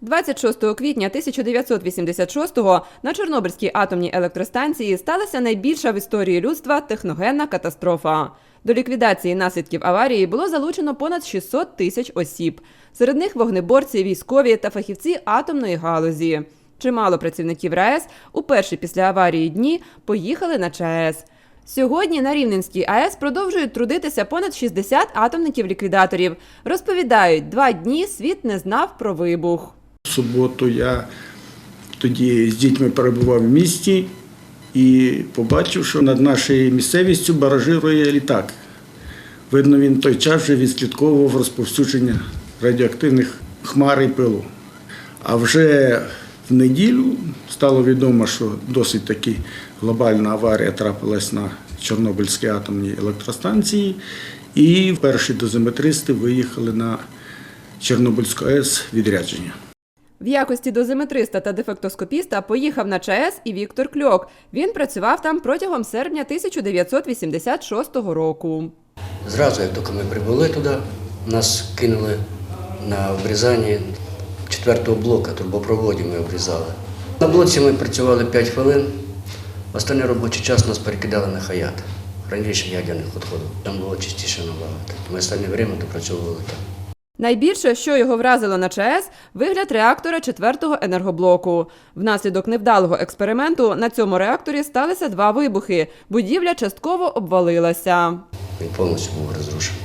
26 квітня 1986-го на Чорнобильській атомній електростанції сталася найбільша в історії людства техногенна катастрофа. До ліквідації наслідків аварії було залучено понад 600 тисяч осіб. Серед них вогнеборці, військові та фахівці атомної галузі. Чимало працівників РАЕС у перші після аварії дні поїхали на ЧАЕС. Сьогодні на Рівненській АЕС продовжують трудитися понад 60 атомників-ліквідаторів. Розповідають, два дні світ не знав про вибух. Суботу я тоді з дітьми перебував в місті і побачив, що над нашою місцевістю баражирує літак. Видно, він той час вже відслідковував розповсюдження радіоактивних хмар і пилу. А вже в неділю стало відомо, що досить таки глобальна аварія трапилась на Чорнобильській атомній електростанції, і перші дозиметристи виїхали на Чорнобильську АЕС відрядження. В якості дозиметриста та дефектоскопіста поїхав на ЧАЕС і Віктор Кльок. Він працював там протягом серпня 1986 року. Зразу, як тільки ми прибули туди, нас кинули на обрізання четвертого блока, трубопроводів ми обрізали. На блоці ми працювали 5 хвилин, останній робочий час нас перекидали на хаят. Раніше ядерних відходів. Там було чистіше набагато. Ми останнє время допрацьовували там. Найбільше, що його вразило на ЧАЕС, вигляд реактора четвертого енергоблоку. Внаслідок невдалого експерименту на цьому реакторі сталися два вибухи. Будівля частково обвалилася. Він повністю був розрушений.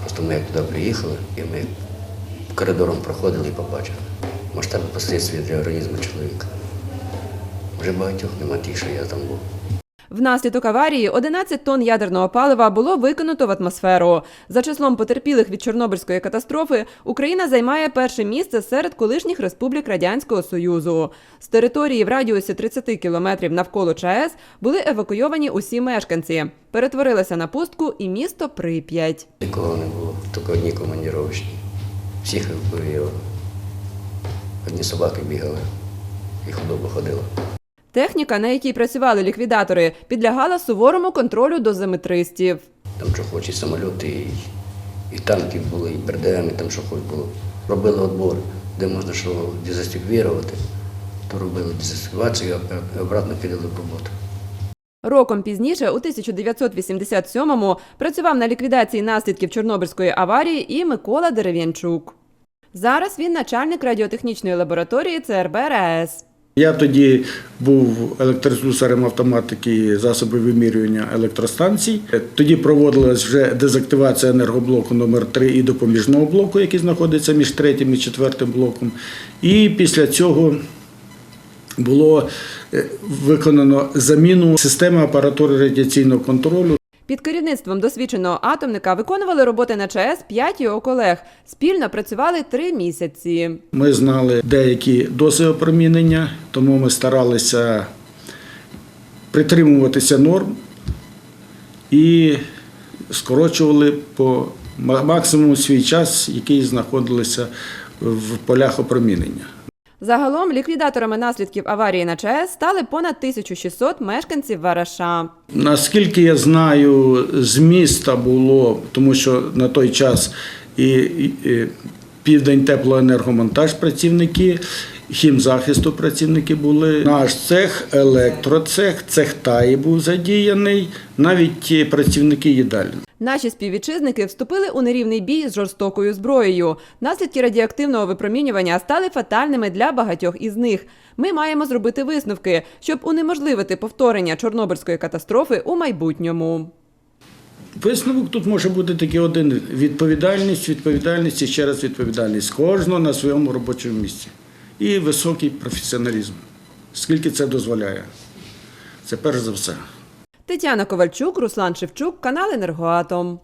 Просто ми туди приїхали, і ми коридором проходили і побачили масштаби послідствий для організму чоловіка. Вже багатьох нема тих, що я там був. Внаслідок аварії 11 тонн ядерного палива було викинуто в атмосферу. За числом потерпілих від Чорнобильської катастрофи Україна займає перше місце серед колишніх республік Радянського Союзу. З території в радіусі 30 кілометрів навколо ЧАЕС були евакуйовані усі мешканці. Перетворилося на пустку і місто Прип'ять. Нікого не було, тільки одні командіровочні. Всіх евакуювали. Одні собаки бігали, і худоба ходила. Техніка, на якій працювали ліквідатори, підлягала суворому контролю дозиметристів. Там що хоч і самольоти, і, і танки були, і БРДМ, і там що хоч було. Робили відбор, де можна що дезастиквірувати, то робили дезастиквацію, а обратно кидали в роботу. Роком пізніше, у 1987-му, працював на ліквідації наслідків Чорнобильської аварії і Микола Дерев'янчук. Зараз він начальник радіотехнічної лабораторії ЦРБ РАЕС. Я тоді був електрозусарем автоматики засобів вимірювання електростанцій. Тоді проводилась вже дезактивація енергоблоку номер 3 і допоміжного блоку, який знаходиться між третім і четвертим блоком. І після цього було е, виконано заміну системи апаратури радіаційного контролю. Під керівництвом досвідченого атомника виконували роботи на ЧАЕС п'ять його колег. Спільно працювали три місяці. Ми знали деякі дози опромінення, тому ми старалися притримуватися норм і скорочували по максимуму свій час, який знаходилися в полях опромінення. Загалом ліквідаторами наслідків аварії на ЧАЕС стали понад 1600 мешканців Вараша. Наскільки я знаю, з міста було, тому що на той час і, і, і південь теплоенергомонтаж працівники, хімзахисту працівники були. Наш цех, електроцех, цех таї був задіяний, навіть ті працівники їдальні. Наші співвітчизники вступили у нерівний бій з жорстокою зброєю. Наслідки радіоактивного випромінювання стали фатальними для багатьох із них. Ми маємо зробити висновки, щоб унеможливити повторення Чорнобильської катастрофи у майбутньому. Висновок тут може бути тільки один: відповідальність, відповідальність і ще раз відповідальність кожного на своєму робочому місці. І високий професіоналізм. Скільки це дозволяє? Це перш за все. Тетяна Ковальчук, Руслан Шевчук, канал Енергоатом.